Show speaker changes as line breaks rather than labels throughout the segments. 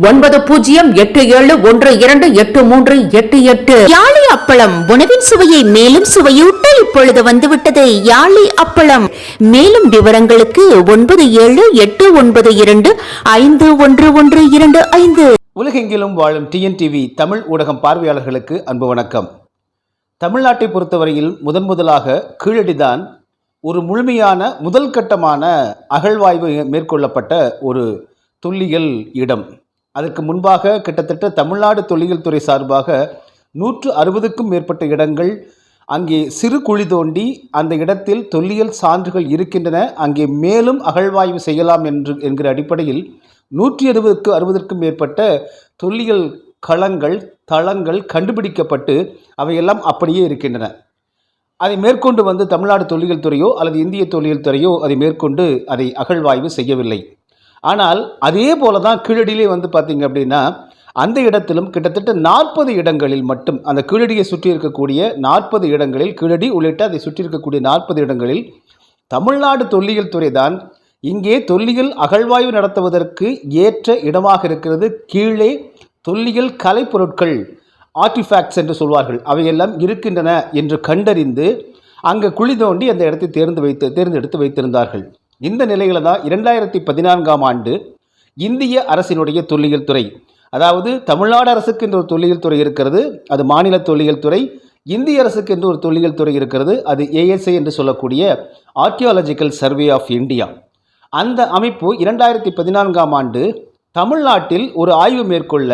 ஒன்பது பூஜ்ஜியம் எட்டு ஏழு ஒன்று இரண்டு எட்டு மூன்று எட்டு எட்டு.
யாழி அப்பளம் உணவின் சுவையை மேலும் சுவையூட்ட இப்பொழுது வந்துவிட்டது. யாழி அப்பளம். மேலும் விவரங்களுக்கு ஒன்பது ஏழு எட்டு ஒன்பது இரண்டு ஐந்து ஒன்று ஒன்று இரண்டு ஐந்து.
உலகெங்கிலும் வாழும் டிஎன்டிவி தமிழ் ஊடகம் பார்வையாளர்களுக்கு அன்பு வணக்கம். தமிழ்நாட்டை பொறுத்தவரையில் முதன் முதலாக கீழடிதான் ஒரு முழுமையான முதல் கட்டமான அகழ்வாய்வு மேற்கொள்ளப்பட்ட ஒரு தொல்லியல் இடம். அதற்கு முன்பாக கிட்டத்தட்ட தமிழ்நாடு தொல்லியல் துறை சார்பாக நூற்று அறுபதுக்கும் மேற்பட்ட இடங்கள் அங்கே சிறு குழி தோண்டி அந்த இடத்தில் தொல்லியல் சான்றுகள் இருக்கின்றன. அங்கே மேலும் அகழ்வாய்வு செய்யலாம் என்று என்கிற அடிப்படையில் நூற்றி அறுபதுக்கு அறுபதற்கும் மேற்பட்ட தொல்லியல் களங்கள் தளங்கள் கண்டுபிடிக்கப்பட்டு அவையெல்லாம் அப்படியே இருக்கின்றன. அதை மேற்கொண்டு வந்து தமிழ்நாடு தொல்லியல் துறையோ அல்லது இந்திய தொல்லியல் துறையோ அதை மேற்கொண்டு அதை அகழ்வாய்வு செய்யவில்லை. ஆனால் அதே போல தான் கீழடியிலே வந்து பார்த்தீங்க அப்படின்னா அந்த இடத்திலும் கிட்டத்தட்ட நாற்பது இடங்களில் மட்டும் அந்த கீழடியை சுற்றி இருக்கக்கூடிய நாற்பது இடங்களில் கீழடி உள்ளிட்ட அதை சுற்றி இருக்கக்கூடிய நாற்பது இடங்களில் தமிழ்நாடு தொல்லியல் துறை தான் இங்கே தொல்லியல் அகழ்வாய்வு நடத்துவதற்கு ஏற்ற இடமாக இருக்கிறது. கீழே தொல்லியல் கலைப்பொருட்கள் ஆர்டிஃபேக்ட்ஸ் என்று சொல்வார்கள். அவையெல்லாம் இருக்கின்றன என்று கண்டறிந்து அங்கே குழி தோண்டி அந்த இடத்தை தேர்ந்து வைத்து தேர்ந்தெடுத்து வைத்திருந்தார்கள். இந்த நிலையில தான் இரண்டாயிரத்தி பதினான்காம் ஆண்டு இந்திய அரசினுடைய தொல்லியல் துறை அதாவது தமிழ்நாடு அரசுக்கு என்று ஒரு தொல்லியல் துறை இருக்கிறது அது மாநில தொல்லியல் துறை இந்திய அரசுக்கு என்று ஒரு தொல்லியல் துறை இருக்கிறது அது ஏஎஸ்ஐ என்று சொல்லக்கூடிய ஆர்கியாலஜிக்கல் சர்வே ஆஃப் இந்தியா அந்த அமைப்பு இரண்டாயிரத்தி பதினான்காம் ஆண்டு தமிழ்நாட்டில் ஒரு ஆய்வு மேற்கொள்ள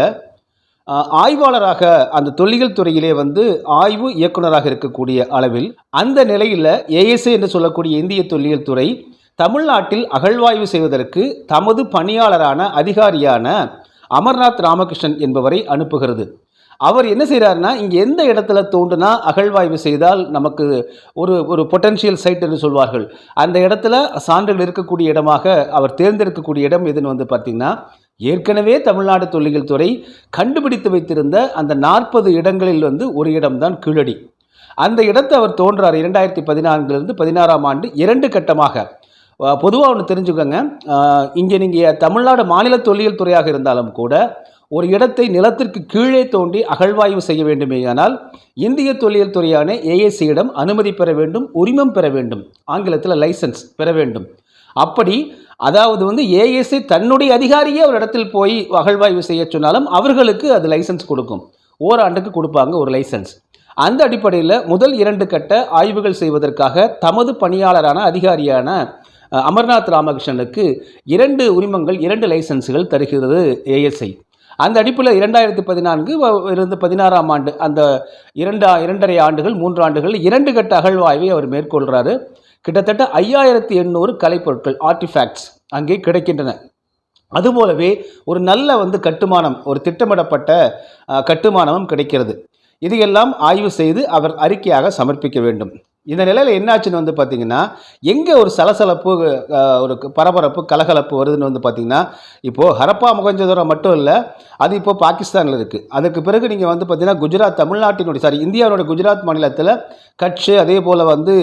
ஆய்வாளராக அந்த தொல்லியல் துறையிலே வந்து ஆய்வு இயக்குனராக இருக்கக்கூடிய அளவில் அந்த நிலையில் ஏஎஸ்ஏ என்று சொல்லக்கூடிய இந்திய தொல்லியல் துறை தமிழ்நாட்டில் அகழ்வாய்வு செய்வதற்கு தமது பணியாளரான அதிகாரியான அமர்நாத் ராமகிருஷ்ணன் என்பவரை அனுப்புகிறது. அவர் என்ன செய்கிறாருன்னா இங்கே எந்த இடத்துல தோண்டுனா அகழ்வாய்வு செய்தால் நமக்கு ஒரு ஒரு பொட்டன்ஷியல் சைட் என்று சொல்வார்கள். அந்த இடத்துல சான்றுகள் இருக்கக்கூடிய இடமாக அவர் தேர்ந்தெடுக்கக்கூடிய இடம் எதுன்னு வந்து பார்த்திங்கன்னா ஏற்கனவே தமிழ்நாடு தொல்லியல் துறை கண்டுபிடித்து வைத்திருந்த அந்த நாற்பது இடங்களில் வந்து ஒரு இடம்தான் கீழடி. அந்த இடத்தை அவர் தோன்றார் இரண்டாயிரத்தி பதினான்கிலிருந்து பதினாறாம் ஆண்டு இரண்டு கட்டமாக. பொதுவாக ஒன்று தெரிஞ்சுக்கோங்க. இங்கே நீங்கள் தமிழ்நாடு மாநில தொல்லியல் துறையாக இருந்தாலும் கூட ஒரு இடத்தை நிலத்திற்கு கீழே தோண்டி அகழ்வாய்வு செய்ய வேண்டுமேயானால் இந்திய தொல்லியல் துறையான ஏஎஸ்சியிடம் அனுமதி பெற வேண்டும் உரிமம் பெற வேண்டும் ஆங்கிலத்தில் லைசன்ஸ் பெற வேண்டும். அப்படி அதாவது வந்து ஏஎஸ்சி தன்னுடைய அதிகாரியே ஒரு இடத்தில் போய் அகழ்வாய்வு செய்ய சொன்னாலும் அவர்களுக்கு அது லைசன்ஸ் கொடுக்கும். ஓராண்டுக்கு கொடுப்பாங்க ஒரு லைசன்ஸ். அந்த அடிப்படையில் முதல் இரண்டு கட்ட ஆய்வுகள் செய்வதற்காக தமது பணியாளரான அதிகாரியான அமர்நாத் ராமகிருஷ்ணனுக்கு இரண்டு உரிமங்கள் இரண்டு லைசன்ஸுகள் தருகிறது ஏஎஸ்ஐ அந்த அடிப்பில் இரண்டாயிரத்தி பதினான்கு இருந்து பதினாறாம் ஆண்டு அந்த இரண்டு இரண்டரை ஆண்டுகள் மூன்று ஆண்டுகள் இரண்டு கட்ட அகழ்வாய்வை அவர் மேற்கொள்கிறாரு கிட்டத்தட்ட ஐயாயிரத்தி எண்ணூறு கலைப்பொருட்கள் ஆர்டிஃபேக்ட்ஸ் அங்கே கிடைக்கின்றன. அதுபோலவே ஒரு நல்ல வந்து கட்டுமானம் ஒரு திட்டமிடப்பட்ட கட்டுமானமும் கிடைக்கிறது. இதையெல்லாம் ஆய்வு செய்து அவர் அறிக்கையாக சமர்ப்பிக்க வேண்டும். இந்த நிலையில் என்னாச்சுன்னு வந்து பார்த்தீங்கன்னா எங்கே ஒரு சலசலப்பு ஒரு பரபரப்பு கலகலப்பு வருதுன்னு வந்து பார்த்தீங்கன்னா இப்போது ஹரப்பா மொகஞ்சதுரம் மட்டும் இல்லை அது இப்போ பாகிஸ்தானில் இருக்குது அதுக்கு பிறகு நீங்கள் வந்து பார்த்தீங்கன்னா குஜராத் தமிழ்நாட்டினுடைய சாரி இந்தியாவுடைய குஜராத் மாநிலத்தில் கட்ச் அதே போல் வந்து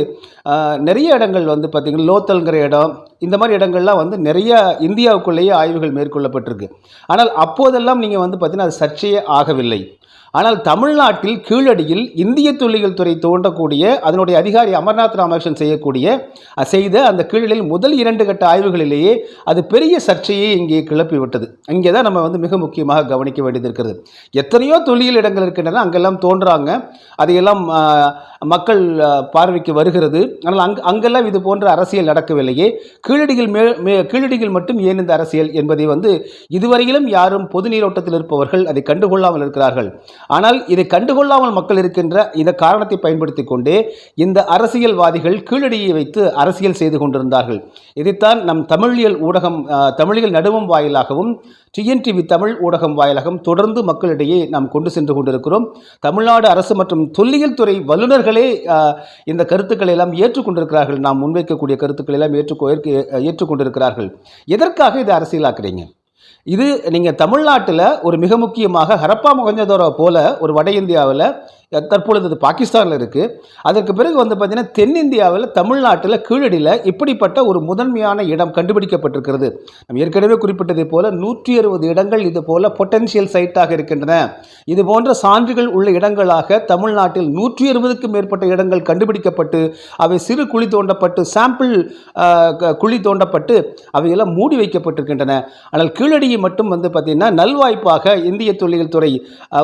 நிறைய இடங்கள் வந்து பார்த்திங்கன்னா லோத்தல்ங்கிற இடம் இந்த மாதிரி இடங்கள்லாம் வந்து நிறைய இந்தியாவுக்குள்ளேயே ஆய்வுகள் மேற்கொள்ளப்பட்டிருக்கு. ஆனால் அப்போதெல்லாம் நீங்கள் வந்து பார்த்தீங்கன்னா அது சர்ச்சையே ஆகவில்லை. ஆனால் தமிழ்நாட்டில் கீழடியில் இந்திய தொல்லியல் துறை தோன்றக்கூடிய அதனுடைய அதிகாரி அமர்நாத் ராமகிருஷ்ணன் செய்யக்கூடிய செய்த அந்த கீழடியில் முதல் இரண்டு கட்ட ஆய்வுகளிலேயே அது பெரிய சர்ச்சையை இங்கே கிளப்பிவிட்டது. இங்கே தான் நம்ம வந்து மிக முக்கியமாக கவனிக்க வேண்டியது இருக்கிறது எத்தனையோ தொல்லியல் இடங்கள் இருக்கின்றன அங்கெல்லாம் தோன்றாங்க. அதையெல்லாம் மக்கள் பார்வைக்கு வருகிறது. ஆனால் அங் அங்கெல்லாம் இது போன்ற அரசியல் நடக்கவில்லையே. கீழடியில் மே மே கீழடியில் மட்டும் ஏன் இந்த அரசியல் என்பதை வந்து இதுவரையிலும் யாரும் பொது நீரோட்டத்தில் இருப்பவர்கள் அதை கண்டுகொள்ளாமல் இருக்கிறார்கள். ஆனால் இதை கண்டுகொள்ளாமல் மக்கள் இருக்கின்ற இந்த காரணத்தை பயன்படுத்தி கொண்டே இந்த அரசியல்வாதிகள் கீழடியை வைத்து அரசியல் செய்து கொண்டிருந்தார்கள். இதைத்தான் நம் தமிழியல் ஊடகம் தமிழியல் நடுவம் வாயிலாகவும் டிஎன்டிவி தமிழ் ஊடகம் வாயிலாகவும் தொடர்ந்து மக்களிடையே நாம் கொண்டு சென்று கொண்டிருக்கிறோம். தமிழ்நாடு அரசு மற்றும் தொல்லியல் துறை வல்லுநர்களே இந்த கருத்துக்களை எல்லாம் ஏற்றுக்கொண்டிருக்கிறார்கள். நாம் முன்வைக்கக்கூடிய கருத்துக்களை எல்லாம் ஏற்க- ஏற்றுக்கொண்டிருக்கிறார்கள். எதற்காக இதை அரசியலாக்குறீங்க? இது நீங்கள் தமிழ்நாட்டில் ஒரு மிக முக்கியமாக ஹரப்பா மொகஞ்சதோரோ போல ஒரு வட இந்தியாவில் தற்பொழுது அது பாகிஸ்தானில் இருக்குது அதற்கு பிறகு வந்து பார்த்திங்கன்னா தென்னிந்தியாவில் தமிழ்நாட்டில் கீழடியில் இப்படிப்பட்ட ஒரு முதன்மையான இடம் கண்டுபிடிக்கப்பட்டிருக்கிறது. நம்ம ஏற்கனவே குறிப்பிட்டதை போல நூற்றி அறுபது இடங்கள் இது போல பொட்டன்ஷியல் சைட்டாக இருக்கின்றன. இது போன்ற சான்றுகள் உள்ள இடங்களாக தமிழ்நாட்டில் நூற்றி அறுபதுக்கும் மேற்பட்ட இடங்கள் கண்டுபிடிக்கப்பட்டு அவை சிறு குழி தோண்டப்பட்டு சாம்பிள் குழி தோண்டப்பட்டு அவையெல்லாம் மூடி வைக்கப்பட்டிருக்கின்றன. ஆனால் கீழடியை மட்டும் வந்து பார்த்திங்கன்னா நல்வாய்ப்பாக இந்திய தொல்லியல் துறை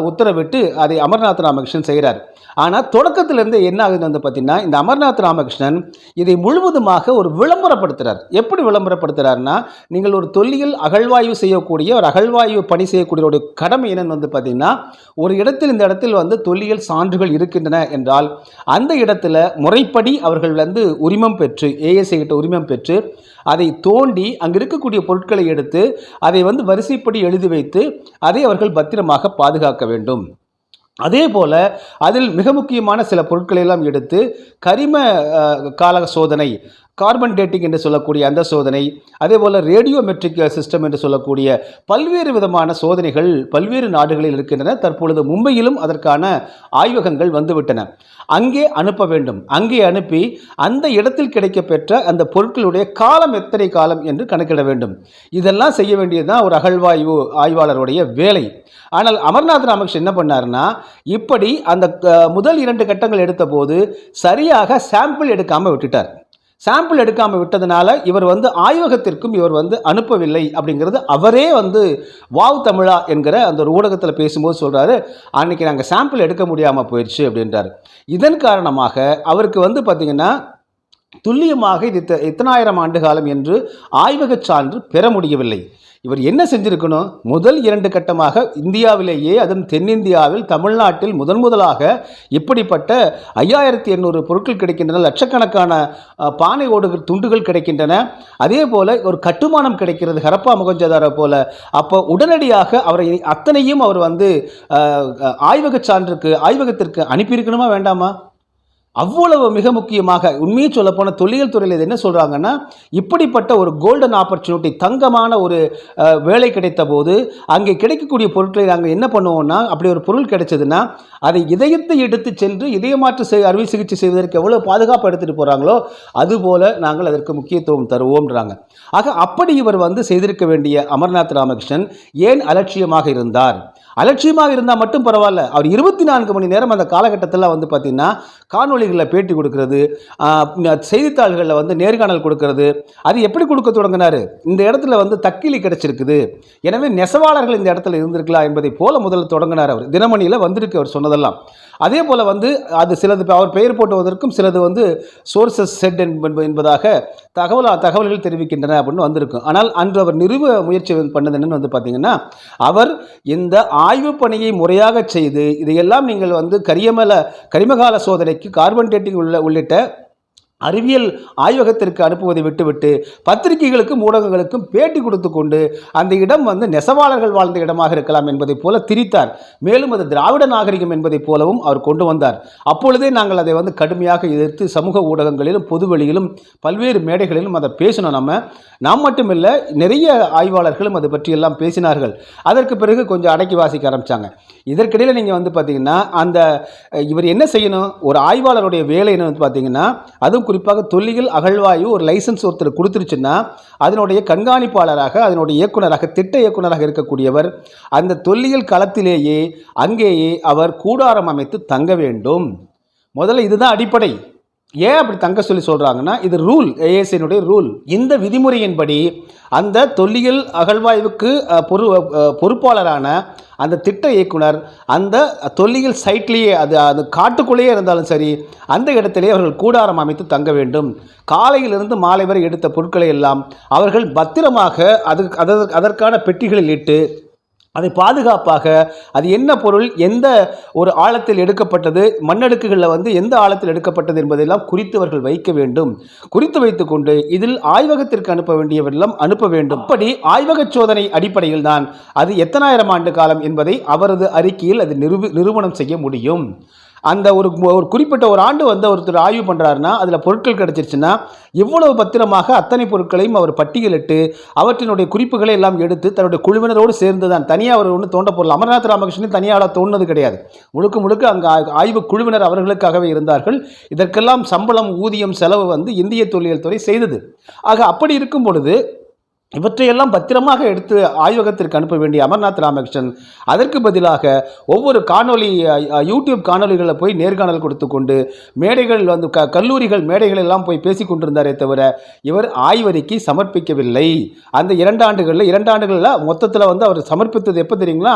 உத்தரவிட்டு அதை அமர்நாத் ராமகிருஷ்ணன் செய்கிறார். ஆனால் தொடக்கத்திலிருந்து என்ன ஆகுது வந்து பார்த்திங்கன்னா இந்த அமர்நாத் ராமகிருஷ்ணன் இதை முழுவதுமாக ஒரு விளம்பரப்படுத்துகிறார் எப்படி விளம்பரப்படுத்துகிறார்னா நீங்கள் ஒரு தொல்லியல் அகழ்வாய்வு செய்யக்கூடிய ஒரு அகழ்வாய்வு பணி செய்யக்கூடிய ஒரு கடமை என்னன்னு வந்து பார்த்திங்கன்னா ஒரு இடத்தில் இந்த இடத்தில் வந்து தொல்லியல் சான்றுகள் இருக்கின்றன என்றால் அந்த இடத்துல முறைப்படி அவர்கள் வந்து உரிமம் பெற்று ஏஎஸ்ஐ கிட்ட உரிமம் பெற்று அதை தோண்டி அங்கே இருக்கக்கூடிய பொருட்களை எடுத்து அதை வந்து வரிசைப்படி எழுதி வைத்து அதை அவர்கள் பத்திரமாக பாதுகாக்க வேண்டும். அதே போல் அதில் மிக முக்கியமான சில பொருட்களை எல்லாம் எடுத்து கரிம கால சோதனை கார்பன் டேட்டிங் என்று சொல்லக்கூடிய அந்த சோதனை அதே போல் ரேடியோமெட்ரிக் சிஸ்டம் என்று சொல்லக்கூடிய பல்வேறு விதமான சோதனைகள் பல்வேறு நாடுகளில் இருக்கின்றன. தற்பொழுது மும்பையிலும் அதற்கான ஆய்வகங்கள் வந்துவிட்டன. அங்கே அனுப்ப வேண்டும். அங்கே அனுப்பி அந்த இடத்தில் கிடைக்கப்பெற்ற அந்த பொருட்களுடைய காலம் எத்தனை காலம் என்று கணக்கிட வேண்டும். இதெல்லாம் செய்ய வேண்டியதுதான் ஒரு அகழ்வாய்வு ஆய்வாளருடைய வேலை. ஆனால் அமர்நாத் ராமகிருஷ்ணன் என்ன பண்ணாருன்னா இப்படி அந்த முதல் இரண்டு கட்டங்கள் எடுத்தபோது சரியாக சாம்பிள் எடுக்காமல் விட்டுட்டார். சாம்பிள் எடுக்காமல் விட்டதுனால இவர் வந்து ஆய்வகத்திற்கும் இவர் வந்து அனுப்பவில்லை அப்படிங்கிறது அவரே வந்து வாவ் தமிழா என்கிற அந்த ஒரு ஊடகத்தில் பேசும்போது சொல்கிறாரு அன்றைக்கி நாங்கள் சாம்பிள் எடுக்க முடியாமல் போயிடுச்சு அப்படின்றாரு. இதன் காரணமாக அவருக்கு வந்து பார்த்திங்கன்னா துல்லியமாக இது எத்தனாயிரம் இத்தனாயிரம் ஆண்டு காலம் என்று ஆய்வகச் சான்று பெற முடியவில்லை. இவர் என்ன செஞ்சிருக்கணும்? முதல் இரண்டு கட்டமாக இந்தியாவிலேயே அதுவும் தென்னிந்தியாவில் தமிழ்நாட்டில் முதன் முதலாக இப்படிப்பட்ட ஐயாயிரத்தி எண்ணூறு பொருட்கள் கிடைக்கின்றன லட்சக்கணக்கான பானை ஓடுகள் துண்டுகள் கிடைக்கின்றன. அதே போல் ஒரு கட்டுமானம் கிடைக்கிறது ஹரப்பா முகஞ்சதாரை போல. அப்போ உடனடியாக அவரை அத்தனையும் அவர் வந்து ஆய்வகச் சான்றுக்கு ஆய்வகத்திற்கு அனுப்பியிருக்கணுமா வேண்டாமா? அவ்வளவு மிக முக்கியமாக உண்மையை சொல்லப்போன தொல்லியல் துறையில் இது என்ன சொல்கிறாங்கன்னா இப்படிப்பட்ட ஒரு கோல்டன் ஆப்பர்ச்சுனிட்டி தங்கமான ஒரு வேலை கிடைத்த போது அங்கே கிடைக்கக்கூடிய பொருட்களை நாங்கள் என்ன பண்ணுவோம்னா அப்படி ஒரு பொருள் கிடைச்சதுன்னா அதை இதயத்தை எடுத்து சென்று இதயமாற்று செய் அறுவை சிகிச்சை செய்வதற்கு எவ்வளோ பாதுகாப்பு எடுத்துகிட்டு போகிறாங்களோ அதுபோல் நாங்கள் அதற்கு முக்கியத்துவம் தருவோம்ன்றாங்க. ஆக அப்படி இவர் வந்து செய்திருக்க வேண்டிய அமர்நாத் ராமகிருஷ்ணன் ஏன் அலட்சியமாக இருந்தார்? அலட்சியமாக இருந்தால் மட்டும் பரவாயில்ல. அவர் இருபத்தி நான்கு மணி நேரம் அந்த காலகட்டத்தில் வந்து பார்த்திங்கன்னா காணொலிகளில் பேட்டி கொடுக்கறது செய்தித்தாள்களில் வந்து நேர்காணல் கொடுக்கறது அது எப்படி கொடுக்க தொடங்கினார்? இந்த இடத்துல வந்து தக்கிலி கிடச்சிருக்குது. எனவே நெசவாளர்கள் இந்த இடத்துல இருந்திருக்கலாம் என்பதை போல முதல்ல தொடங்கினார் அவர். தினமணியில் வந்திருக்கு அவர் சொன்னதெல்லாம். அதே போல் வந்து அது சிலது அவர் பெயர் போட்டுவதற்கும் சிலது வந்து சோர்சஸ் செட் என்பதாக தகவல் தகவல்கள் தெரிவிக்கின்றன அப்படின்னு வந்திருக்கும் ஆனால் அன்று அவர் நிறுவ முயற்சி பண்ணது என்னன்னு வந்து பார்த்தீங்கன்னா அவர் இந்த ஆய்வு பணியை முறையாக செய்து இதையெல்லாம் நீங்கள் வந்து கரியமல கரிமகால சோதனைக்கு கார்பன் டேட்டிங் உள்ள உள்ளிட்ட அறிவியல் ஆய்வகத்திற்கு அனுப்புவதை விட்டுவிட்டு பத்திரிகைகளுக்கும் ஊடகங்களுக்கும் பேட்டி கொடுத்து கொண்டு அந்த இடம் வந்து நெசவாளர்கள் வாழ்ந்த இடமாக இருக்கலாம் என்பதைப் போல திரித்தார். மேலும் அது திராவிட நாகரிகம் என்பதைப் போலவும் அவர் கொண்டு வந்தார். அப்பொழுதே நாங்கள் அதை வந்து கடுமையாக எதிர்த்து சமூக ஊடகங்களிலும் பொதுவெளியிலும் பல்வேறு மேடைகளிலும் அதை பேசணும் நம்ம. நாம் மட்டுமில்லை நிறைய ஆய்வாளர்களும் அது பற்றியெல்லாம் பேசினார்கள். அதற்கு பிறகு கொஞ்சம் அடக்கி வாசிக்க ஆரம்பித்தாங்க இதற்கிடையில் நீங்கள் வந்து பார்த்தீங்கன்னா அந்த இவர் என்ன செய்யணும்? ஒரு ஆய்வாளருடைய வேலை வந்து பார்த்தீங்கன்னா அதுவும் குறிப்பாக தொல்லியல் அகழ்வாய்வு ஒரு லைசன்ஸ் ஒருத்தர் கொடுத்துருச்சுன்னா அதனுடைய கண்காணிப்பாளராக அதனுடைய இயக்குனராக திட்ட இயக்குனராக இருக்கக்கூடியவர் அந்த தொல்லியல் களத்திலேயே அங்கேயே அவர் கூடாரம் அமைத்து தங்க வேண்டும். முதல்ல இதுதான் அடிப்படை. ஏன் அப்படி தங்க சொல்லி சொல்கிறாங்கன்னா இது ரூல் ஏஎஸ்ஐனுடைய ரூல். இந்த விதிமுறையின்படி அந்த தொல்லியல் அகழ்வாய்வுக்கு பொறு பொறுப்பாளரான அந்த திட்ட இயக்குனர் அந்த தொல்லியல் சைட்லேயே அது அது காட்டுக்குள்ளேயே இருந்தாலும் சரி அந்த இடத்திலே அவர்கள் கூடாரம் அமைத்து தங்க வேண்டும். காலையிலிருந்து மாலை வரை எடுத்த பொருட்களை எல்லாம் அவர்கள் பத்திரமாக அது அதற்கான பெட்டிகளில் இட்டு அதை பாதுகாப்பாக அது என்ன பொருள் எந்த ஒரு ஆழத்தில் எடுக்கப்பட்டது மண்ணடுக்குகளில் வந்து எந்த ஆழத்தில் எடுக்கப்பட்டது என்பதெல்லாம் குறித்தவர்கள் வைக்க வேண்டும். குறித்து வைத்துக்கொண்டு இதில் ஆய்வகத்திற்கு அனுப்ப வேண்டியவரெல்லாம் அனுப்ப வேண்டும். அப்படி ஆய்வக சோதனை அடிப்படையில் தான் அது எத்தனாயிரம் ஆண்டு காலம் என்பதை அவரது அறிக்கையில் அது நிரூபி நிரூபணம் செய்ய முடியும். அந்த ஒரு ஒரு குறிப்பிட்ட ஒரு ஆண்டு வந்து ஒருத்தர் ஆய்வு பண்ணுறாருன்னா அதில் பொருட்கள் கிடச்சிருச்சுன்னா இவ்வளவு பத்திரமாக அத்தனை பொருட்களையும் அவர் பட்டியலிட்டு அவற்றினுடைய குறிப்புகளை எல்லாம் எடுத்து தன்னுடைய குழுவினரோடு சேர்ந்து தான் தனியாக அவர் ஒன்று தோண்ட பொருள் அமர்நாத் ராமகிருஷ்ணன் தனியாக தோணுனது கிடையாது. முழுக்க முழுக்க அங்கே ஆய்வு குழுவினர் அவர்களுக்காகவே இருந்தார்கள். இதற்கெல்லாம் சம்பளம் ஊதியம் செலவு வந்து இந்திய தொழில் துறை செய்தது. ஆக அப்படி இருக்கும் பொழுது இவற்றையெல்லாம் பத்திரமாக எடுத்து ஆய்வகத்திற்கு அனுப்ப வேண்டிய அமர்நாத் ராமகிருஷ்ணன் அதற்கு பதிலாக ஒவ்வொரு காணொளி யூடியூப் காணொளிகளில் போய் நேர்காணல் கொடுத்து கொண்டு மேடைகள் வந்து க கல்லூரிகள் மேடைகள் எல்லாம் போய் பேசி கொண்டிருந்தாரே தவிர இவர் ஆய்வறிக்கை சமர்ப்பிக்கவில்லை. அந்த இரண்டு ஆண்டுகளில் இரண்டு ஆண்டுகளில் மொத்தத்தில் வந்து அவர் சமர்ப்பித்தது எப்போ தெரியுங்களா?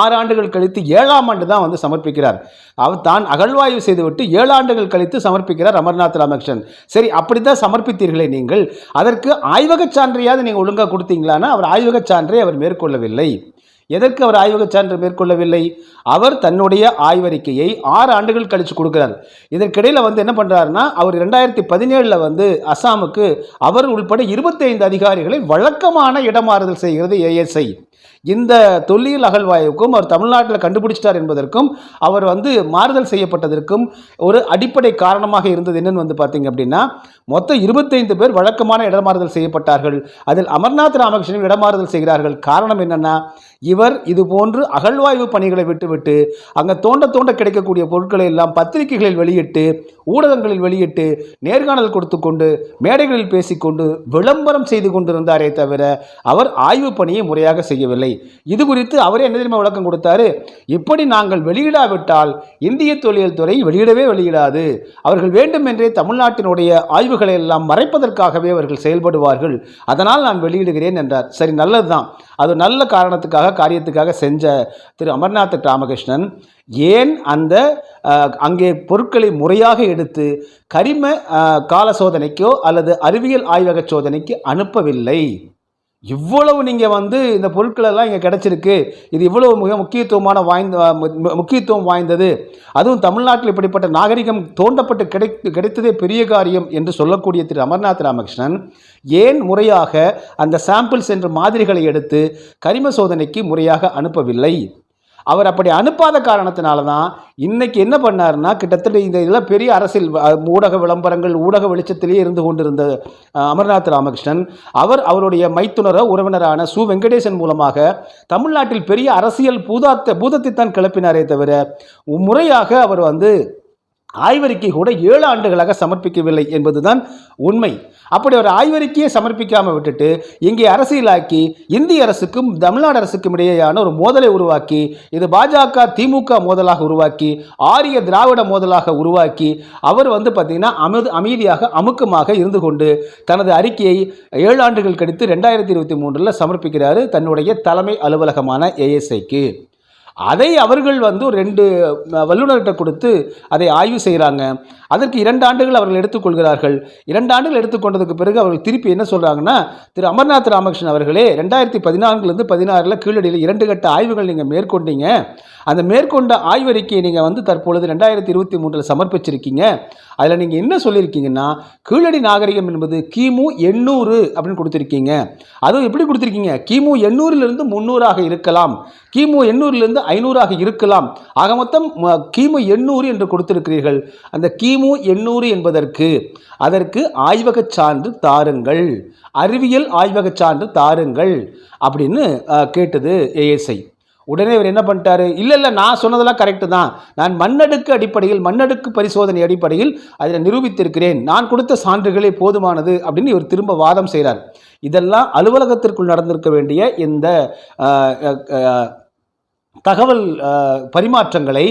ஆறு ஆண்டுகள் கழித்து ஏழாம் ஆண்டு தான் வந்து சமர்ப்பிக்கிறார். அவர் தான் அகழ்வாய்வு செய்துவிட்டு ஏழு ஆண்டுகள் கழித்து சமர்ப்பிக்கிறார் அமர்நாத் ராமகிருஷ்ணன். சரி அப்படி தான் சமர்ப்பித்தீர்களே நீங்கள். அதற்கு ஆய்வகச் சான்றையாவது நீங்கள் ஒழுங்காக கொடுத்தீங்களான்னா அவர் ஆய்வகச் சான்றை அவர் மேற்கொள்ளவில்லை. எதற்கு அவர் ஆய்வகச் சான்று மேற்கொள்ளவில்லை? அவர் தன்னுடைய ஆய்வறிக்கையை ஆறு ஆண்டுகள் கழித்து கொடுக்குறார். இதற்கிடையில் வந்து என்ன பண்ணுறாருன்னா அவர் ரெண்டாயிரத்தி பதினேழில் வந்து அஸ்ஸாமுக்கு அவர் உள்பட இருபத்தைந்து அதிகாரிகளை வழக்கமான இடமாறுதல் செய்கிறது ஏஎஸ்ஐ இந்த தொல்லியல் அகழ்வாய்வுக்கும் அவர் தமிழ்நாட்டில் கண்டுபிடிச்சிட்டார் என்பதற்கும் அவர் வந்து மாறுதல் செய்யப்பட்டதற்கும் ஒரு அடிப்படை காரணமாக இருந்தது என்னன்னு வந்து பார்த்தீங்க அப்படின்னா மொத்தம் இருபத்தைந்து பேர் வழக்கமான இடமாறுதல் செய்யப்பட்டார்கள். அதில் அமர்நாத் ராமகிருஷ்ணன் இடமாறுதல் செய்கிறார்கள். காரணம் என்னென்னா இவர் இது போன்று அகழ்வாய்வு பணிகளை விட்டுவிட்டு அங்கே தோண்ட தோண்ட கிடைக்கக்கூடிய பொருட்களை எல்லாம் பத்திரிகைகளில் வெளியிட்டு ஊடகங்களில் வெளியிட்டு நேர்காணல் கொடுத்து கொண்டு மேடைகளில் பேசிக்கொண்டு விளம்பரம் செய்து கொண்டிருந்தாரே தவிர அவர் ஆய்வு பணியை முறையாக செய்யவில்லை. இது குறித்து அவரே என்ன தெரியுமா விளக்கம் கொடுத்தாரு? இப்படி நாங்கள் வெளியிடாவிட்டால் இந்திய தொழில் துறை வெளியிடவே வெளியிடாது. அவர்கள் வேண்டுமென்றே தமிழ்நாட்டினுடைய ஆய்வுகளை எல்லாம் மறைப்பதற்காகவே அவர்கள் செயல்படுவார்கள். அதனால் நான் வெளியிடுகிறேன் என்றார். சரி நல்லதுதான். அது நல்ல காரணத்துக்காக காரியத்துக்காக செஞ்ச திரு அமர்நாத் ராமகிருஷ்ணன் ஏன் அந்த அங்கே பொருட்களை முறையாக எடுத்து கரிம கால சோதனைக்கோ அல்லது அறிவியல் ஆய்வக சோதனைக்கு அனுப்பவில்லை? இவ்வளவு நீங்கள் வந்து இந்த பொருட்களெல்லாம் இங்கே கிடச்சிருக்கு. இது இவ்வளவு மிக முக்கியத்துவமான வாய்ந்த மு- முக்கியத்துவம் வாய்ந்தது. அதுவும் தமிழ்நாட்டில் இப்படிப்பட்ட நாகரிகம் தோண்டப்பட்டு கிடை கிடைத்ததே பெரிய காரியம் என்று சொல்லக்கூடிய திரு அமர்நாத் ராமகிருஷ்ணன் ஏன் முறையாக அந்த சாம்பிள்ஸ் என்ற மாதிரிகளை எடுத்து கரிம சோதனைக்கு முறையாக அனுப்பவில்லை? அவர் அப்படி அனுப்பாத காரணத்தினால தான் இன்னைக்கு என்ன பண்ணாருன்னா கிட்டத்தட்ட இந்த இதெல்லாம் பெரிய அரசியல் ஊடக விளம்பரங்கள் ஊடக வெளிச்சத்திலேயே இருந்து கொண்டிருந்த அமர்நாத் ராமகிருஷ்ணன் அவர் அவருடைய மைத்துனர உறவினரான சு. வெங்கடேசன் மூலமாக தமிழ்நாட்டில் பெரிய அரசியல் பூதாத்த பூதத்தை தான் கிளப்பினாரே தவிர முறையாக அவர் வந்து ஆய்வறிக்கை கூட ஏழு ஆண்டுகளாக சமர்ப்பிக்கவில்லை என்பதுதான் உண்மை. அப்படி ஒரு ஆய்வறிக்கையை சமர்ப்பிக்காமல் விட்டுட்டு இங்கே அரசியலாக்கி இந்திய அரசுக்கும் தமிழ்நாடு அரசுக்கும் இடையேயான ஒரு மோதலை உருவாக்கி இது பாஜக திமுக மோதலாக உருவாக்கி ஆரிய திராவிட மோதலாக உருவாக்கி அவர் வந்து பார்த்திங்கன்னா அமது அமைதியாக அமுக்கமாக இருந்து கொண்டு தனது அறிக்கையை ஏழு ஆண்டுகள் கழித்து ரெண்டாயிரத்தி இருபத்தி மூன்றில் சமர்ப்பிக்கிறார் தன்னுடைய தலைமை அலுவலகமான ஏஎஸ்ஐக்கு அதை அவர்கள் வந்து ஒரு ரெண்டு வல்லுநர்கிட்ட கொடுத்து அதை ஆய்வு செய்கிறாங்க. அதற்கு இரண்டு ஆண்டுகள் அவர்கள் எடுத்துக்கொள்கிறார்கள் இரண்டு ஆண்டுகள் எடுத்துக்கொண்டதுக்கு பிறகு அவர்கள் திருப்பி என்ன சொல்கிறாங்கன்னா திரு. அமர்நாத் ராமகிருஷ்ணன் அவர்களே ரெண்டாயிரத்தி பதினான்குலேருந்து பதினாறில் கீழடியில் இரண்டு கட்ட ஆய்வுகள் நீங்கள் மேற்கொண்டீங்க. அந்த மேற்கொண்ட ஆய்வறிக்கையை நீங்கள் வந்து தற்பொழுது ரெண்டாயிரத்தி இருபத்தி மூன்றில் சமர்ப்பிச்சிருக்கீங்க. அதில் நீங்கள் என்ன சொல்லியிருக்கீங்கன்னா கீழடி நாகரிகம் என்பது கிமு எண்ணூறு அப்படின்னு கொடுத்துருக்கீங்க. அதுவும் எப்படி கொடுத்துருக்கீங்க? கிமு எண்ணூறிலிருந்து முந்நூறாக இருக்கலாம். கிமு எண்ணூறிலிருந்து ஐநூறாக இருக்கலாம். ஆக மொத்தம் கிமு எண்ணூறு என்று கொடுத்திருக்கிறீர்கள். அந்த கிமு எண்ணூறு என்பதற்கு அதற்கு ஆய்வகச் சான்று தாருங்கள். அறிவியல் ஆய்வகச் சான்று தாருங்கள் அப்படின்னு கேட்டது ஏஎஸ்ஐ உடனே இவர் என்ன பண்ணிட்டாரு? இல்லை இல்லை நான் சொன்னதெல்லாம் கரெக்டு தான். நான் மண்ணடுக்கு அடிப்படையில் மண்ணடுக்கு பரிசோதனை அடிப்படையில் அதில் நிரூபித்திருக்கிறேன். நான் கொடுத்த சான்றுகளே போதுமானது அப்படின்னு இவர் திரும்ப வாதம் செய்கிறார் இதெல்லாம் அலுவலகத்திற்குள் நடந்திருக்க வேண்டிய இந்த தகவல் பரிமாற்றங்களை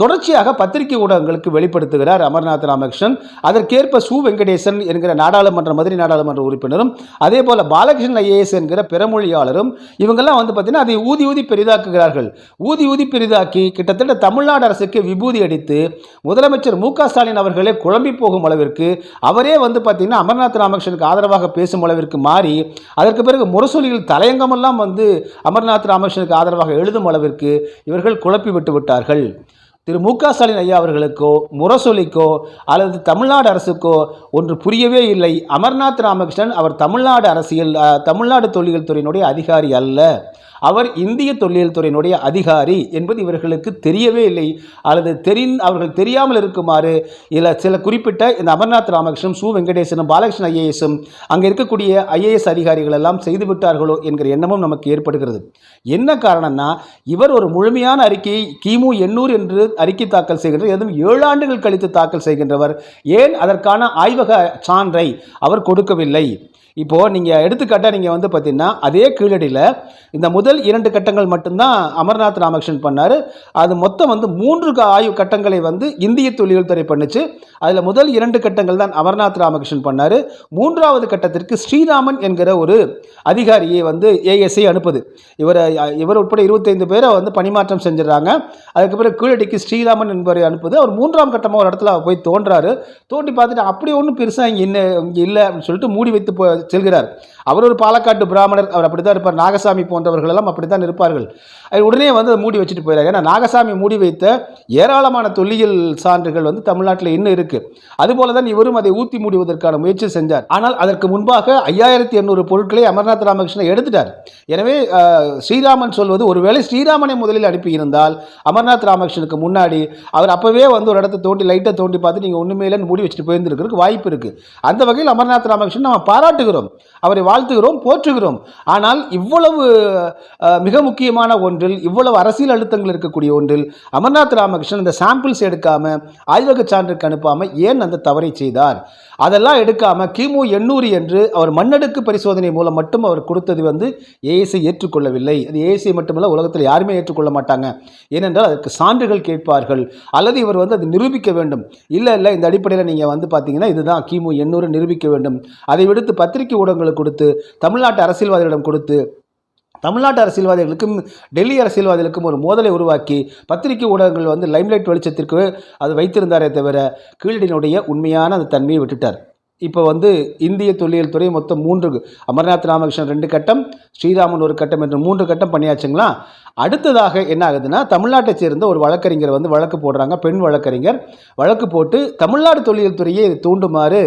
தொடர்ச்சியாக பத்திரிகை ஊடகங்களுக்கு வெளிப்படுத்துகிறார் அமர்நாத் ராமகிருஷ்ணன். அதற்கேற்ப சு. வெங்கடேசன் என்கிற நாடாளுமன்ற மதுரை நாடாளுமன்ற உறுப்பினரும் அதே போல் பாலகிருஷ்ணன் ஐஏஎஸ் என்கிற பிறமொழியாளரும் இவங்கெல்லாம் வந்து பார்த்தீங்கன்னா அதை ஊதி ஊதி பெரிதாக்குகிறார்கள். ஊதி ஊதி பெரிதாக்கி கிட்டத்தட்ட தமிழ்நாடு அரசுக்கு விபூதி அடித்து முதலமைச்சர் மு. ஸ்டாலின் அவர்களே குழம்பி போகும் அளவிற்கு அவரே வந்து பார்த்தீங்கன்னா அமர்நாத் ராமகிருஷ்ணனுக்கு ஆதரவாக பேசும் அளவிற்கு மாறி அதற்கு பிறகு முரசொலியில் தலையங்கமெல்லாம் வந்து அமர்நாத் ராமகிருஷ்ணனுக்கு ஆதரவாக எழுதும் அளவிற்கு இவர்கள் குழப்பி விட்டு விட்டார்கள். திரு மு க ஸ்டாலின் ஐயா அவர்களுக்கோ முரசொலிக்கோ அல்லது தமிழ்நாடு அரசுக்கோ ஒன்று புரியவே இல்லை. அமர்நாத் ராமகிருஷ்ணன் அவர் தமிழ்நாடு அரசியல் அஹ், தமிழ்நாடு தொழில்கள் துறையினுடைய அதிகாரி அல்ல. அவர் இந்திய தொல்லியல் துறையினுடைய அதிகாரி என்பது இவர்களுக்கு தெரியவே இல்லை. அல்லது தெரி அவர்கள் தெரியாமல் இருக்குமாறு இல்லை சில குறிப்பிட்ட இந்த அமர்நாத் ராமகிருஷ்ணன் சு. வெங்கடேசனும் பாலகிருஷ்ணன் ஐஏஎஸும் அங்கே இருக்கக்கூடிய ஐஏஎஸ் அதிகாரிகள் எல்லாம் செய்து விட்டார்களோ என்கிற எண்ணமும் நமக்கு ஏற்படுகிறது. என்ன காரணம்னா இவர் ஒரு முழுமையான அறிக்கையை கிமு எண்ணூறு என்று அறிக்கை தாக்கல் செய்கின்றவர் எதுவும் ஏழு ஆண்டுகள் கழித்து தாக்கல் செய்கின்றவர். ஏன் அதற்கான ஆய்வக சான்றை அவர் கொடுக்கவில்லை? இப்போது நீங்கள் எடுத்துக்காட்டாக நீங்கள் வந்து பார்த்தீங்கன்னா அதே கீழடியில் இந்த முதல் இரண்டு கட்டங்கள் மட்டும்தான் அமர்நாத் ராமகிருஷ்ணன் பண்ணாரு. அது மொத்தம் வந்து மூன்று ஆய்வு கட்டங்களை வந்து இந்திய தொல்லியல் துறை பண்ணுச்சு. அதில் முதல் இரண்டு கட்டங்கள் தான் அமர்நாத் ராமகிருஷ்ணன் பண்ணாரு. மூன்றாவது கட்டத்திற்கு ஸ்ரீராமன் என்கிற ஒரு அதிகாரியை வந்து ஏஎஸ்ஐ அனுப்புது. இவரை இவர் உட்பட இருபத்தைந்து பேரை வந்து பணிமாற்றம் செஞ்சிடறாங்க. அதுக்கப்புறம் கீழடிக்கு ஸ்ரீராமன் என்பவரை அனுப்புது. அவர் மூன்றாம் கட்டமாக ஒரு இடத்துல போய் தோன்றாரு. தோண்டி பார்த்துட்டு அப்படி ஒன்றும் பெருசாக இங்கே என்ன இங்கே இல்லை அப்படின்னு சொல்லிட்டு மூடி வைத்து போ செல்கிறார். அவர் ஒரு பாலக்காட்டு பிராமணர் அவர் அப்படி தான் இருப்பார். நாகசாமி போன்றவர்கள் எல்லாம் அப்படி தான் இருப்பார்கள். உடனே வந்து அதை மூடி வச்சுட்டு போயிறாரு ஏன்னா நாகசாமி மூடி வைத்த ஏராளமான தொல்லியல் சான்றுகள் வந்து தமிழ்நாட்டில் இன்னும் இருக்குது அதுபோல தான் இவரும் அதை ஊற்றி மூடிவதற்கான முயற்சி செஞ்சார். ஆனால் அதற்கு முன்பாக ஐயாயிரத்தி எண்ணூறு பொருட்களை அமர்நாத் ராமகிருஷ்ணன் எடுத்துட்டார். எனவே ஸ்ரீராமன் சொல்வது ஒருவேளை ஸ்ரீராமனை முதலில் அனுப்பியிருந்தால் அமர்நாத் ராமகிருஷ்ணனுக்கு முன்னாடி அவர் அப்பவே வந்து ஒரு இடத்த தோண்டி லைட்டை தோண்டி பார்த்து நீங்கள் ஒன்றுமே இல்லைன்னு மூடி வச்சுட்டு போயிருந்திருக்கிறதுக்கு வாய்ப்பு இருக்குது அந்த வகையில் அமர்நாத் ராமகிருஷ்ணன் நம்ம பாராட்டுகிறோம். அவரை வாழ்த்துகிறோம் போற்றுகிறோம். ஆனால் இவ்வளவு மிக முக்கியமான ஒன்று ஒன்றில் இவ்வளவு அரசியல் அழுத்தங்கள் இருக்கக்கூடிய ஒன்றில் அமர்நாத் ராமகிருஷ்ணன் இந்த சாம்பிள்ஸ் எடுக்காம ஆய்வக சான்றுக்கு அனுப்பாமல் ஏன் அந்த தவறை செய்தார்? அதெல்லாம் எடுக்காம கிமு எண்ணூறு என்று அவர் மண்ணடுக்கு பரிசோதனை மூலம் மட்டும் அவர் கொடுத்தது வந்து ஏஎஸ்ஐ ஏற்றுக்கொள்ளவில்லை. அது ஏஎஸ்ஐ மட்டுமல்ல உலகத்தில் யாருமே ஏற்றுக்கொள்ள மாட்டாங்க. ஏனென்றால் அதற்கு சான்றுகள் கேட்பார்கள். அல்லது இவர் வந்து அதை நிரூபிக்க வேண்டும். இல்லை இல்லை இந்த அடிப்படையில் நீங்கள் வந்து பார்த்தீங்கன்னா இதுதான் கிமு எண்ணூறு நிரூபிக்க வேண்டும். அதை விடுத்து பத்திரிகை ஊடகங்களுக்கு கொடுத்து தமிழ்நாட்டு அரசியல்வாதிகளிடம் கொடுத்து தமிழ்நாட்டு அரசியல்வாதிகளுக்கும் டெல்லி அரசியல்வாதிகளுக்கும் ஒரு மோதலை உருவாக்கி பத்திரிகை ஊடகங்கள் வந்து லைம்லைட் வெளிச்சத்திற்கு அது வைத்திருந்தாரே தவிர கீழடியினுடைய உண்மையான அந்த தன்மையை விட்டுட்டார். இப்போ வந்து இந்திய தொல்லியல் துறை மொத்தம் மூன்று அமர்நாத் ராமகிருஷ்ணன் ரெண்டு கட்டம் ஸ்ரீராமன் ஒரு கட்டம் என்று மூன்று கட்டம் பண்ணியாச்சுங்களா? அடுத்ததாக என்ன ஆகுதுன்னா தமிழ்நாட்டை சேர்ந்த ஒரு வழக்கறிஞர் வந்து வழக்கு போடுறாங்க பெண் வழக்கறிஞர். வழக்கு போட்டு தமிழ்நாடு தொழில் துறையை தூண்டுமாறு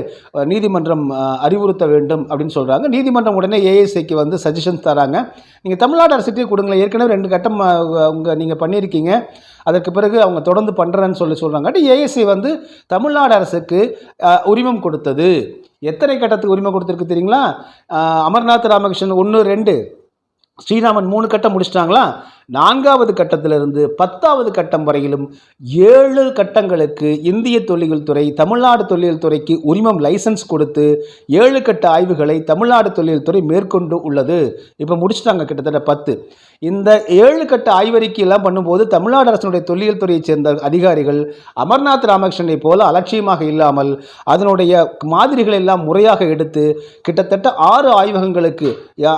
நீதிமன்றம் அறிவுறுத்த வேண்டும் அப்படின்னு சொல்கிறாங்க நீதிமன்றம் உடனே ஏஎஸ்ஐக்கு வந்து சஜஷன்ஸ் தராங்க. நீங்கள் தமிழ்நாடு அரசுக்கே கொடுங்களேன். ஏற்கனவே ரெண்டு கட்டம் உங்கள் நீங்கள் பண்ணியிருக்கீங்க. அதற்கு பிறகு அவங்க தொடர்ந்து பண்ணுறேன்னு சொல்லி சொல்கிறாங்க ஏஎஸ்ஐ வந்து தமிழ்நாடு அரசுக்கு உரிமம் கொடுத்தது. எத்தனை கட்டத்துக்கு உரிமை கொடுத்துருக்கு தெரியுங்களா? அமர்நாத் ராமகிருஷ்ணன் ஒன்று ரெண்டு. ஸ்ரீராமன் மூணு கட்டம் முடிச்சிட்டாங்களா? நான்காவது கட்டத்திலிருந்து பத்தாவது கட்டம் வரையிலும் ஏழு கட்டங்களுக்கு இந்திய தொல்லியல் துறை தமிழ்நாடு தொல்லியல் துறைக்கு உரிமம் லைசன்ஸ் கொடுத்து ஏழு கட்ட ஆய்வுகளை தமிழ்நாடு தொல்லியல் துறை மேற்கொண்டு உள்ளது. இப்போ முடிச்சிட்டாங்க கிட்டத்தட்ட பத்து. இந்த ஏழு கட்ட ஆய்வறிக்கையெல்லாம் பண்ணும்போது தமிழ்நாடு அரசினுடைய தொல்லியல் துறையைச் சேர்ந்த அதிகாரிகள் அமர்நாத் ராமகிருஷ்ணனை போல அலட்சியமாக இல்லாமல் அதனுடைய மாதிரிகளை எல்லாம் முறையாக எடுத்து கிட்டத்தட்ட ஆறு ஆய்வகங்களுக்கு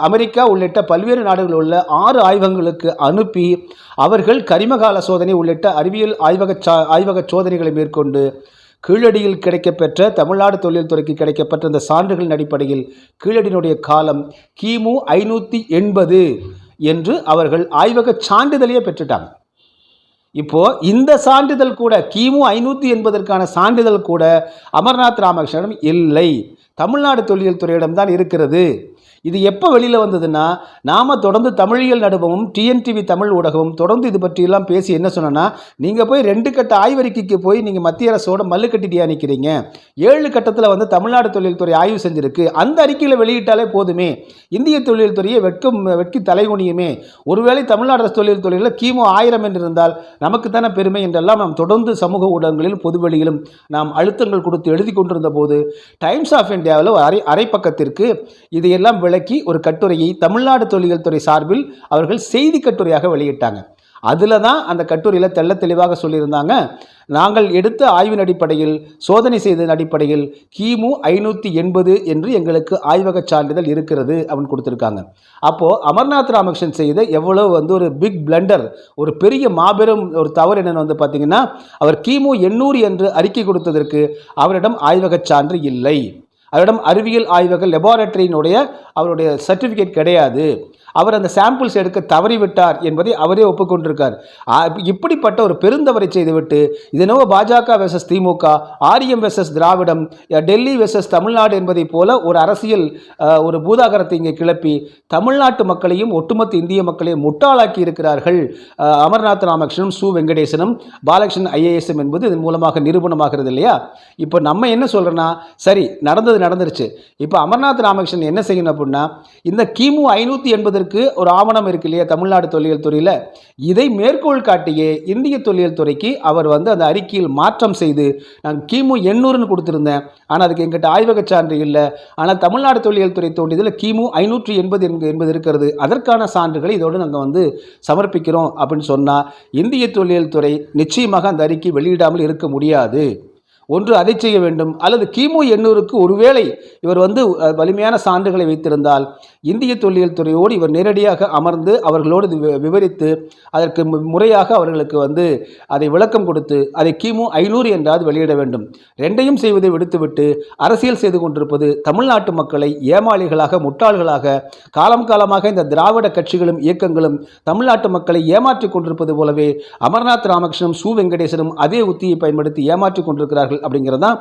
அமெரிக்கா உள்ளிட்ட பல்வேறு நாடுகளில் உள்ள ஆறு ஆய்வகங்களுக்கு அனுப்பி அவர்கள் கரிமகால சோதனை உள்ளிட்ட அறிவியல் ஆய்வக சா ஆய்வக சோதனைகளை மேற்கொண்டு கீழடியில் கிடைக்கப்பெற்ற தமிழ்நாடு தொழில்துறைக்கு கிடைக்கப்பெற்ற இந்த சான்றுகளின் அடிப்படையில் கீழடியினுடைய காலம் கிமு ஐநூற்றி எண்பது என்று அவர்கள் ஆய்வக சான்றிதழையே பெற்றுட்டாங்க. இப்போ இந்த சான்றிதழ் கூட கிமு ஐநூற்றி எண்பதற்கான சான்றிதழ் கூட அமர்நாத் ராமகிருஷ்ணனிடம் இல்லை. தமிழ்நாடு தொல்லியல் தான் இருக்கிறது. இது எப்போ வெளியில் வந்ததுன்னா நாம் தொடர்ந்து தமிழியல் நடுவமும் டிஎன்டிவி தமிழ் ஊடகமும் தொடர்ந்து இது பற்றியெல்லாம் பேசி என்ன சொன்னோன்னா நீங்கள் போய் ரெண்டு கட்ட ஆய்வறிக்கைக்கு போய் நீங்கள் மத்திய அரசோட மல்லு கட்டிட்டியா நிற்கிறீங்க ஏழு கட்டத்தில் வந்து தமிழ்நாடு தொழில்துறை ஆய்வு செஞ்சிருக்கு. அந்த அறிக்கையில் வெளியிட்டாலே போதுமே. இந்திய தொழில்துறையை வெட்கும் வெட்கி தலைகுனியுமே. ஒருவேளை தமிழ்நாடு அரசு தொழில்துறையில் கிமு ஆயிரம் என்று இருந்தால் நமக்கு தானே பெருமை என்றெல்லாம் நாம் தொடர்ந்து சமூக ஊடகங்களிலும் பொதுவெளியிலும் நாம் அழுத்தங்கள் கொடுத்து எழுதி கொண்டிருந்த போது டைம்ஸ் ஆஃப் இந்தியாவில் அரை அரை பக்கத்திற்கு விளை விளக்கி ஒரு கட்டுரையை தமிழ்நாடு தொழில்கள் துறை சார்பில் அவர்கள் செய்தி கட்டுரையாக வெளியிட்டாங்க. அதில் தான் அந்த கட்டுரையில் தெள்ள தெளிவாக சொல்லியிருந்தாங்க. நாங்கள் எடுத்த ஆய்வின் அடிப்படையில் சோதனை செய்ததன் அடிப்படையில் கிமு ஐநூற்றி எண்பது என்று எங்களுக்கு ஆய்வகச் சான்றிதழ் இருக்கிறது அப்படின்னு கொடுத்துருக்காங்க. அப்போது அமர்நாத் ராமகிருஷ்ணன் செய்த எவ்வளோ வந்து ஒரு பிக் பிளண்டர் ஒரு பெரிய மாபெரும் ஒரு தவறு என்னென்னு வந்து பார்த்தீங்கன்னா அவர் கிமு எண்ணூறு என்று அறிக்கை கொடுத்ததற்கு அவரிடம் ஆய்வகச் சான்று இல்லை. அவரிடம் அறிவியல் ஆய்வக லெபார்டரியினுடைய அவருடைய சர்டிஃபிகேட் கிடையாது. அவர் அந்த சாம்பிள்ஸ் எடுக்க தவறிவிட்டார் என்பதை அவரே ஒப்புக்கொண்டிருக்கார். இப்படிப்பட்ட ஒரு பெருந்தவரை செய்துவிட்டு இதனோ பாஜக வெர்சஸ் திமுக ஆரியம் வெர்சஸ் திராவிடம் டெல்லி வெர்சஸ் தமிழ்நாடு என்பதைப் போல ஒரு அரசியல் ஒரு பூதாகரத்தை இங்கே கிளப்பி தமிழ்நாட்டு மக்களையும் ஒட்டுமொத்த இந்திய மக்களையும் முட்டாளாக்கி இருக்கிறார்கள். அமர்நாத் ராமகிருஷ்ணனும் சு. வெங்கடேசனும் பாலகிருஷ்ணன் ஐஏஎஸ்எம் என்பது இதன் மூலமாக நிரூபணமாகிறது இல்லையா? இப்போ நம்ம என்ன சொல்கிறோன்னா சரி நடந்தது நடந்துருச்சு. இப்போ அமர்நாத் ராமகிருஷ்ணன் என்ன செய்யணும் அப்படின்னா இந்த கிமு ஐநூற்றி எண்பதற்கு ஒரு ஆவணம் இருக்கு இல்லையா தமிழ்நாடு தொல்லியல் துறையில்? இதை மேற்கோள் காட்டியே இந்திய தொல்லியல் துறைக்கு அவர் வந்து அந்த அறிக்கையில் மாற்றம் செய்து நான் கிமு எண்ணூறுன்னு கொடுத்துருந்தேன். ஆனால் அதுக்கு எங்கிட்ட ஆய்வகச் சான்று இல்லை. ஆனால் தமிழ்நாடு தொல்லியல் துறை தோண்டியதில் கிமு ஐநூற்றி எண்பது என்பது இருக்கிறது. அதற்கான சான்றுகளை இதோடு நாங்கள் வந்து சமர்ப்பிக்கிறோம் அப்படின்னு சொன்னால் இந்திய தொல்லியல் துறை நிச்சயமாக அந்த அறிக்கை வெளியிடாமல் இருக்க முடியாது. ஒன்று அதை செய்ய வேண்டும். அல்லது கிமு எண்ணூறுக்கு ஒருவேளை இவர் வந்து வலிமையான சான்றுகளை வைத்திருந்தால் இந்திய தொல்லியல் துறையோடு இவர் நேரடியாக அமர்ந்து அவர்களோடு விவரித்து அதற்கு முறையாக அவர்களுக்கு வந்து அதை விளக்கம் கொடுத்து அதை கிமு ஐநூறு என்றாவது வெளியிட வேண்டும். ரெண்டையும் செய்வதை விடுத்துவிட்டு அரசியல் செய்து கொண்டிருப்பது தமிழ்நாட்டு மக்களை ஏமாளிகளாக முட்டாள்களாக காலம் காலமாக இந்த திராவிட கட்சிகளும் இயக்கங்களும் தமிழ்நாட்டு மக்களை ஏமாற்றிக் கொண்டிருப்பது போலவே அமர்நாத் ராமகிருஷ்ணனும் சு வெங்கடேசனும் அதே உத்தியை பயன்படுத்தி ஏமாற்றிக் கொண்டிருக்கிறார்கள் அப்படிங்கிறது தான்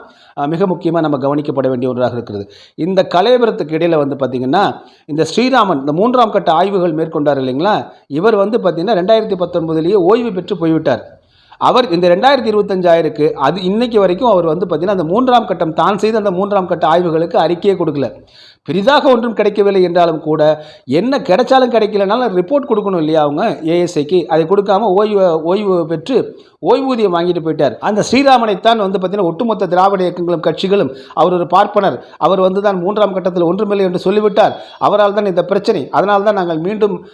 மிக முக்கியமாக நம்ம கவனிக்கப்பட வேண்டிய ஒன்றாக இருக்கிறது. இந்த கலையபுரத்துக்கு இடையில் வந்து பார்த்திங்கன்னா இந்த ஸ்ரீராமன் இந்த மூன்றாம் கட்ட ஆய்வுகள் மேற்கொண்டார் இல்லைங்களா? இவர் வந்து பார்த்திங்கன்னா ரெண்டாயிரத்தி பத்தொன்பதுலேயே ஓய்வு பெற்று போய்விட்டார். அவர் இந்த ரெண்டாயிரத்தி இருபத்தஞ்சாயிருக்கு அது இன்னைக்கு வரைக்கும் அவர் வந்து பார்த்தீங்கன்னா அந்த மூன்றாம் கட்டம் தான் செய்த அந்த மூன்றாம் கட்ட ஆய்வுகளுக்கு அறிக்கையே கொடுக்கல. பெரிதாக ஒன்றும் கிடைக்கவில்லை என்றாலும் கூட என்ன கிடைச்சாலும் கிடைக்கலனாலும் ரிப்போர்ட் கொடுக்கணும் இல்லையா அவங்க ஏஎஸ்ஐக்கு அதை கொடுக்காம ஓய்வு ஓய்வு பெற்று ஓய்வூதியம் வாங்கிட்டு போயிட்டார். அந்த ஸ்ரீராமனைத்தான் வந்து பார்த்தீங்கன்னா ஒட்டுமொத்த திராவிட இயக்கங்களும் கட்சிகளும் அவர் ஒரு பார்ப்பனர். அவர் வந்து தான் மூன்றாம் கட்டத்தில் ஒன்றுமில்லை என்று சொல்லிவிட்டார். அவரால் தான் இந்த பிரச்சனை. அதனால் தான் நாங்கள் மீண்டும்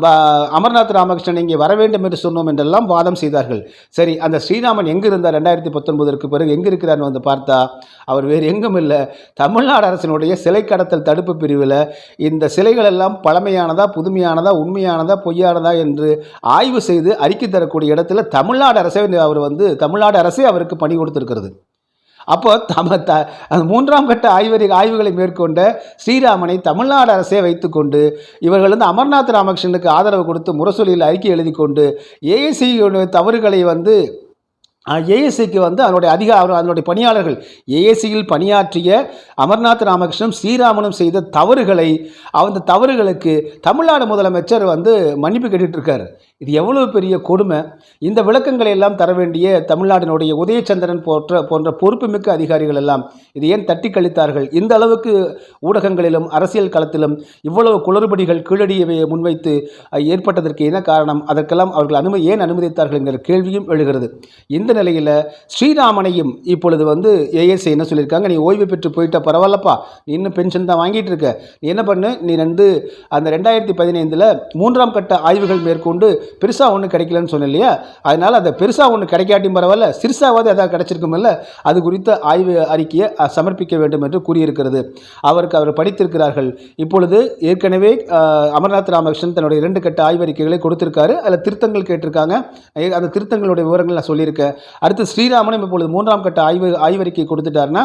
ப- அமர்நாத் ராமகிருஷ்ணன் இங்கே வர வேண்டும் என்று சொன்னோம் என்றெல்லாம் வாதம் செய்தார்கள். சரி அந்த ஸ்ரீராமன் எங்கே இருந்தார்? ரெண்டாயிரத்தி பத்தொன்பதற்கு பிறகு எங்கே இருக்கிறார்னு வந்து பார்த்தா அவர் வேறு எங்கும் இல்லை தமிழ்நாடு அரசினுடைய சிலை கடத்தல் தடுப்பு பிரிவில் இந்த சிலைகள் எல்லாம் பழமையானதா புதுமையானதா உண்மையானதா பொய்யானதா என்று ஆய்வு செய்து அறிக்கை தரக்கூடிய இடத்துல தமிழ்நாடு அரசே அவர் வந்து தமிழ்நாடு அரசே அவருக்கு பணி கொடுத்துருக்கிறது. அப்போ தம த மூன்றாம் கட்ட ஆய்வறி ஆய்வுகளை மேற்கொண்ட ஸ்ரீராமனை தமிழ்நாடு அரசே வைத்துக்கொண்டு இவர்கள் வந்து அமர்நாத் ராமகிருஷ்ணனுக்கு ஆதரவு கொடுத்து முரசொலியில் அறிக்கை எழுதி கொண்டு ஏஎஸ்சி தவறுகளை வந்து ஏஎஸ்சிக்கு வந்து அதனுடைய அதிக அவர் அதனுடைய பணியாளர்கள் ஏஎஸ்சியில் பணியாற்றிய அமர்நாத் ராமகிருஷ்ணன் ஸ்ரீராமனும் செய்த தவறுகளை அந்த தவறுகளுக்கு தமிழ்நாடு முதலமைச்சர் வந்து மன்னிப்பு கேட்டுட்டு இருக்காரு. இது எவ்வளவு பெரிய கொடுமை? இந்த விளக்கங்களை எல்லாம் தர வேண்டிய தமிழ்நாட்டினுடைய உதயச்சந்திரன் போன்ற போன்ற பொறுப்புமிக்க அதிகாரிகள் எல்லாம் இது ஏன் தட்டி கழித்தார்கள்? இந்த அளவுக்கு ஊடகங்களிலும் அரசியல் களத்திலும் இவ்வளவு குளறுபடிகள் கீழடியவை முன்வைத்து ஏற்பட்டதற்கு என்ன காரணம்? அதற்கெல்லாம் அவர்கள் அனுமதி ஏன் அனுமதித்தார்கள் என்கிற கேள்வியும் எழுகிறது. இந்த நிலையில் ஸ்ரீராமனையும் இப்பொழுது வந்து ஏஎஸ்ஐ என்ன சொல்லியிருக்காங்க? நீ ஓய்வு பெற்று போயிட்ட பரவாயில்லப்பா. நீ இன்னும் பென்ஷன் தான் வாங்கிட்டு இருக்க. நீ என்ன பண்ணு? நீ வந்து அந்த ரெண்டாயிரத்தி பதினைந்தில் மூன்றாம் கட்ட ஆய்வுகள் மேற்கொண்டு பெருசாக ஒன்றும் கிடைக்கலன்னு சொன்னேன் இல்லையா அதனால் அந்த பெருசாக ஒன்று கிடைக்காட்டியும் பரவாயில்ல சிறுசாவது எதாவது கிடைச்சிருக்குமில்ல அது குறித்த ஆய்வு அறிக்கையை சமர்ப்பிக்க வேண்டும் என்று கூறியிருக்கிறது. அவருக்கு அவர் படித்திருக்கிறார்கள். இப்பொழுது ஏற்கனவே அமர்நாத் ராமகிருஷ்ணன் தன்னுடைய இரண்டு கட்ட ஆய்வறிக்கைகளை கொடுத்திருக்காரு. அதில் திருத்தங்கள் கேட்டிருக்காங்க. அந்த திருத்தங்களுடைய விவரங்கள் நான் சொல்லியிருக்கேன். அடுத்து ஸ்ரீராமனும் இப்பொழுது மூன்றாம் கட்ட ஆய்வு ஆய்வறிக்கை கொடுத்துட்டாருன்னா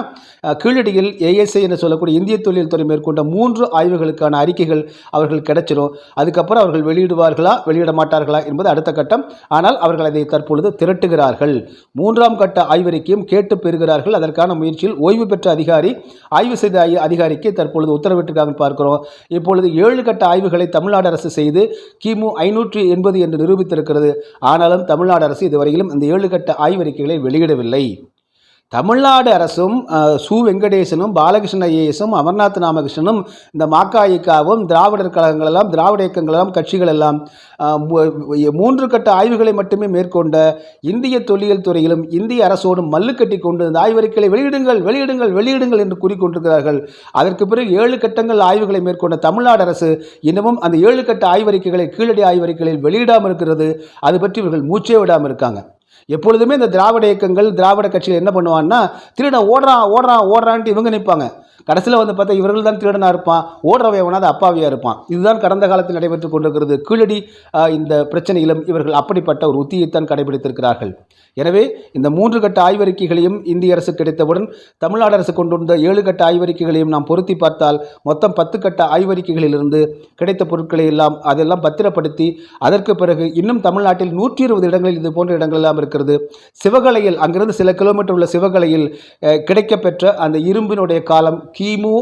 கீழடியில் ஏஎஸ்ஐ என்று சொல்லக்கூடிய இந்திய தொழில்துறை மேற்கொண்ட மூன்று ஆய்வுகளுக்கான அறிக்கைகள் அவர்கள் கிடைச்சிரும். அதுக்கப்புறம் அவர்கள் வெளியிடுவார்களா? வெளியிட மாட்டார்களா? என்பது அடுத்த கட்டம். ஆனால் அவர்கள் அதை தற்பொழுது திரட்டுகிறார்கள். மூன்றாம் கட்ட ஆய்வறிக்கையும் கேட்டு பெறுகிறார்கள். அதற்கான முயற்சியில் ஓய்வு பெற்ற அதிகாரி ஆய்வு செய்த அதிகாரிக்கு தற்பொழுது உத்தரவிட்டிருக்காங்க பார்க்கிறோம். இப்பொழுது ஏழு கட்ட ஆய்வுகளை தமிழ்நாடு அரசு செய்து கிமு ஐநூற்றி எண்பது என்று நிரூபித்திருக்கிறது. ஆனாலும் தமிழ்நாடு அரசு இதுவரையிலும் இந்த ஏழு கட்ட ஆய்வறிக்கைகளை வெளியிடவில்லை. தமிழ்நாடு அரசும் சு. வெங்கடேசனும் பாலகிருஷ்ண ஐஏஎஸும் அமர்நாத் ராமகிருஷ்ணனும் இந்த மாக்காயிக்காவும் திராவிடர் கழகங்கள் எல்லாம் திராவிட இயக்கங்கள் எல்லாம் கட்சிகள் எல்லாம் மூன்று கட்ட ஆய்வுகளை மட்டுமே மேற்கொண்ட இந்திய தொல்லியல் துறையிலும் இந்திய அரசோடும் மல்லு கட்டி கொண்டு இந்த ஆய்வறிக்கைகளை வெளியிடுங்கள் வெளியிடுங்கள் வெளியிடுங்கள் என்று கூறிக்கொண்டிருக்கிறார்கள். அதற்கு பிறகு ஏழு கட்டங்கள் ஆய்வுகளை மேற்கொண்ட தமிழ்நாடு அரசு இன்னமும் அந்த ஏழு கட்ட ஆய்வறிக்கைகளை கீழடி ஆய்வறிக்கைகளில் வெளியிடாமல் இருக்கிறது. அது பற்றி இவர்கள் மூச்சே விடாமல் இருக்காங்க. எப்பொழுதுமே இந்த திராவிட இயக்கங்கள் திராவிட கட்சிகள் என்ன பண்ணுவான்னா திருடன் ஓடுறான் ஓடுறான் ஓடுறான்ட்டு இவங்க நிற்பாங்க. கடைசியில் வந்து பார்த்தா இவர்கள் தான் திருடனாக இருப்பான். ஓடுறவன் எவனாவது அப்பாவியாக இருப்பான். இதுதான் கடந்த காலத்தில் நடைபெற்று கொண்டிருக்கிறது. கீழடி இந்த பிரச்சனையிலும் இவர்கள் அப்படிப்பட்ட ஒரு உத்தியைத்தான் கடைபிடித்திருக்கிறார்கள். எனவே இந்த மூன்று கட்ட ஆய்வறிக்கைகளையும் இந்திய அரசு கிடைத்தவுடன் தமிழ்நாடு அரசு கொண்டு வந்த ஏழு கட்ட ஆய்வறிக்கைகளையும் நாம் பொருத்தி பார்த்தால் மொத்தம் பத்து கட்ட ஆய்வறிக்கைகளிலிருந்து கிடைத்த பொருட்களை எல்லாம் அதெல்லாம் பத்திரப்படுத்தி அதற்கு பிறகு இன்னும் தமிழ்நாட்டில் நூற்றி இருபது இடங்களில் இது போன்ற இடங்கள் எல்லாம் இருக்கிறது. சிவகலையில் அங்கிருந்து சில கிலோமீட்டர் உள்ள சிவகலையில் கிடைக்கப்பெற்ற அந்த இரும்பினுடைய காலம் கிமு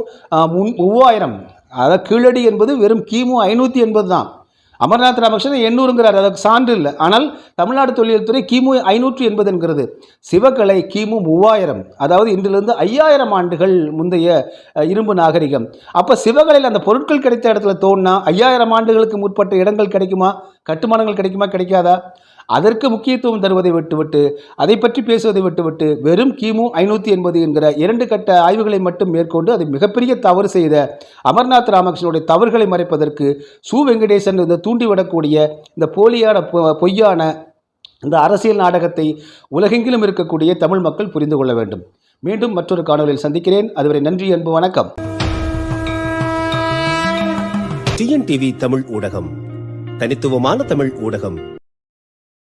முன் மூவாயிரம். அதாவது கீழடி என்பது வெறும் கிமு ஐநூற்றி எண்பது தான். அமர்நாத் ராமகிருஷ்ணன் எண்ணூறுங்கிறார். அதற்கு சான்று இல்லை. ஆனால் தமிழ்நாடு தொழில்துறை துறை கிமு ஐநூற்று எண்பது என்கிறது. சிவகலை கிமு மூவாயிரம். அதாவது இன்றிலிருந்து ஐயாயிரம் ஆண்டுகள் முந்தைய இரும்பு நாகரிகம். அப்போ சிவகலையில் அந்த பொருட்கள் கிடைத்த இடத்துல தோணுனா ஐயாயிரம் ஆண்டுகளுக்கு முற்பட்ட இடங்கள் கிடைக்குமா? கட்டுமானங்கள் கிடைக்குமா? கிடைக்காதா? அதற்கு முக்கியத்துவம் தருவதை விட்டுவிட்டு அதை பற்றி பேசுவதை விட்டுவிட்டு வெறும் கிமு ஐநூற்றி எண்பது என்கிற இரண்டு கட்ட ஆய்வுகளை மட்டும் மேற்கொண்டு அதை மிகப்பெரிய தவறு செய்த அமர்நாத் ராமகிருஷ்ணனுடைய தவறுகளை மறைப்பதற்கு சு வெங்கடேசன் இந்த தூண்டிவிடக்கூடிய இந்த போலியான பொ- பொய்யான இந்த அரசியல் நாடகத்தை உலகெங்கிலும் இருக்கக்கூடிய தமிழ் மக்கள் புரிந்து கொள்ள வேண்டும். மீண்டும் மற்றொரு காணொலியில் சந்திக்கிறேன். அதுவரை நன்றி அன்பு வணக்கம்.
டிஎன்டிவி தமிழ் ஊடகம். தனித்துவமான தமிழ் ஊடகம்.